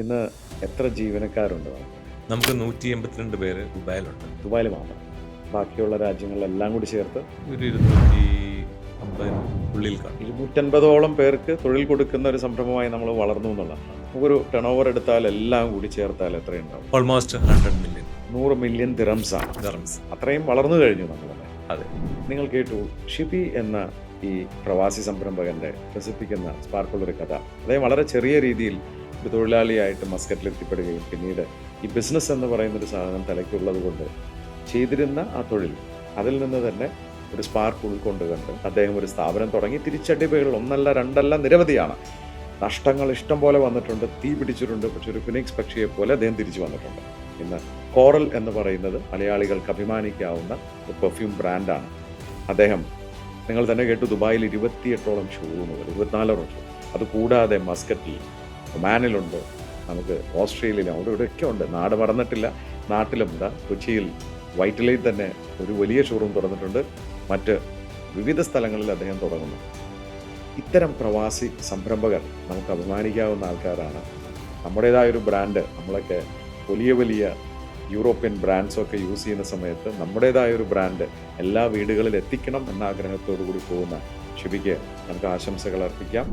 ഇന്ന് എത്ര ജീവനക്കാരുണ്ട്? നമുക്ക്? നൂറ്റി എൺപത്തിരണ്ട് പേര് ദുബായിലുണ്ട്. ദുബായിൽ മാത്രം. ബാക്കിയുള്ള രാജ്യങ്ങളിലെല്ലാം കൂടി ചേർത്ത്? ഒരു ഇരുന്നൂറ്റി ഉള്ളിൽ ഇരുന്നൂറ്റൻപതോളം പേർക്ക് തൊഴിൽ കൊടുക്കുന്ന ഒരു സംരംഭമായി നമ്മൾ വളർന്നു എന്നുള്ളതാണ്. നമുക്കൊരു ടേൺ ഓവർ എടുത്താൽ എല്ലാം കൂടി ചേർത്താൽ എത്രയുണ്ടാവും? ഓൾമോസ്റ്റ് ഹൺഡ്രഡ് മില്യൺ നൂറ് മില്യൺ ദിറംസ് ആണ്. ദിറംസ് അത്രയും വളർന്നു കഴിഞ്ഞു നമ്മൾ അതെ. നിങ്ങൾ കേട്ടു ഷിബി എന്ന ഈ പ്രവാസി സംരംഭകന്റെ പ്രസിപ്പിക്കുന്ന സ്പാർക്കുള്ള ഒരു കഥ. അദ്ദേഹം വളരെ ചെറിയ രീതിയിൽ ഒരു തൊഴിലാളിയായിട്ട് മസ്കറ്റിൽ എത്തിപ്പെടുകയും പിന്നീട് ഈ ബിസിനസ് എന്ന് പറയുന്ന ഒരു സാധനം തലയ്ക്കുള്ളത് കൊണ്ട് ചെയ്തിരുന്ന ആ തൊഴിൽ അതിൽ നിന്ന് തന്നെ ഒരു സ്പാർക്ക് ഉൾക്കൊണ്ട് കണ്ട് അദ്ദേഹം ഒരു സ്ഥാപനം തുടങ്ങി. തിരിച്ചടിവുകൾ ഒന്നല്ല രണ്ടല്ല നിരവധിയാണ്. നഷ്ടങ്ങൾ ഇഷ്ടം പോലെ വന്നിട്ടുണ്ട് തീ പിടിച്ചിട്ടുണ്ട്. പക്ഷെ ഒരു ഫിനിക്സ് പക്ഷിയെ പോലെ അദ്ദേഹം തിരിച്ചു വന്നിട്ടുണ്ട്. ഇന്ന് കോറൽ എന്ന് പറയുന്നത് മലയാളികൾക്ക് അഭിമാനിക്കാവുന്ന ഒരു പെർഫ്യൂം ബ്രാൻഡാണ് അദ്ദേഹം നിങ്ങൾ തന്നെ കേട്ടു ദുബായിൽ ഇരുപത്തിയെട്ടോളം ഷോറൂമുകൾ ഇരുപത്തിനാലോളം ഷോ അതുകൂടാതെ മസ്കറ്റിൽ ഒമാനിലുണ്ട്. നമുക്ക് ഓസ്ട്രേലിയയിലും അവിടെ ഇവിടെയൊക്കെ ഉണ്ട്. നാട് മറന്നിട്ടില്ല. നാട്ടിലുണ്ട് കൊച്ചിയിൽ വൈറ്റിലയിൽ തന്നെ ഒരു വലിയ ഷോറൂം തുറന്നിട്ടുണ്ട്. മറ്റ് വിവിധ സ്ഥലങ്ങളിൽ അദ്ദേഹം തുടങ്ങുന്നു. ഇത്തരം പ്രവാസി സംരംഭകർ നമുക്ക് അഭിമാനിക്കാവുന്ന ആൾക്കാരാണ്. നമ്മുടേതായ ഒരു ബ്രാൻഡ് നമ്മളൊക്കെ വലിയ വലിയ യൂറോപ്യൻ ബ്രാൻഡ്സൊക്കെ യൂസ് ചെയ്യുന്ന സമയത്ത് നമ്മുടേതായ ഒരു ബ്രാൻഡ് എല്ലാ വീടുകളിൽ എത്തിക്കണം എന്ന ആഗ്രഹത്തോടു കൂടി പോകുന്ന ഷിബിക്ക് നമുക്ക് ആശംസകൾ അർപ്പിക്കാം.